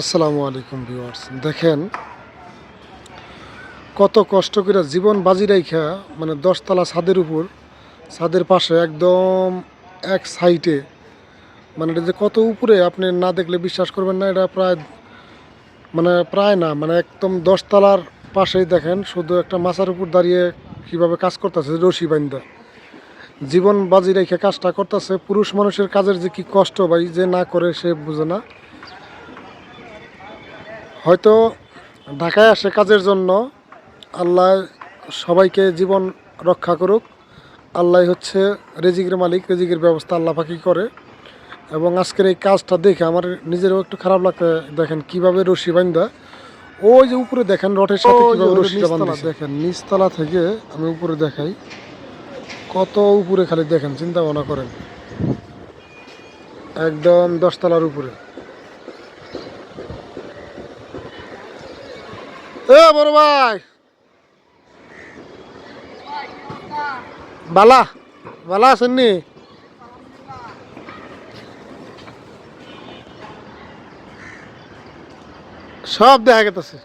আসসালামু আলাইকুম ভিউয়ার্স। দেখেন, কত কষ্ট করে জীবন বাজি রাইখা মানে দশতলা ছাদের উপর, ছাদের পাশে একদম এক সাইডে মানে এটা যে কত উপরে আপনি না দেখলে বিশ্বাস করবেন না, এটা প্রায় মানে প্রায় না মানে একদম দশতলার পাশেই দেখেন, শুধু একটা মাচার উপর দাঁড়িয়ে কীভাবে কাজ করতেছে রশি বাইন্দা। জীবন বাজি রেখে কাজটা করতেছে, পুরুষ মানুষের কাজের যে কি কষ্ট ভাই, যে না করে সে বুঝে না। হয়তো ঢাকায় আসে কাজের জন্য আল্লাহ সবাইকে জীবন রক্ষা করুক। আল্লাহ হচ্ছে রেজিকের মালিক রেজিকের ব্যবস্থা আল্লাহ পাকি করে। এবং আজকের এই কাজটা দেখে আমার নিজেরও একটু খারাপ লাগতে দেখেন কীভাবে রশি বান্ধা ওই যে উপরে দেখেন রটের সাথে ওই যে কীভাবে রশিটা বান্ধা দেখেন নিচতলা থেকে আমি উপরে দেখাই কত উপরে খালি দেখেন চিন্তা ভাবনা করেন। একদম দশতলার উপরে। এ বড় ভাই। বালা বালা আছেননি সব দেখা গেতেছে।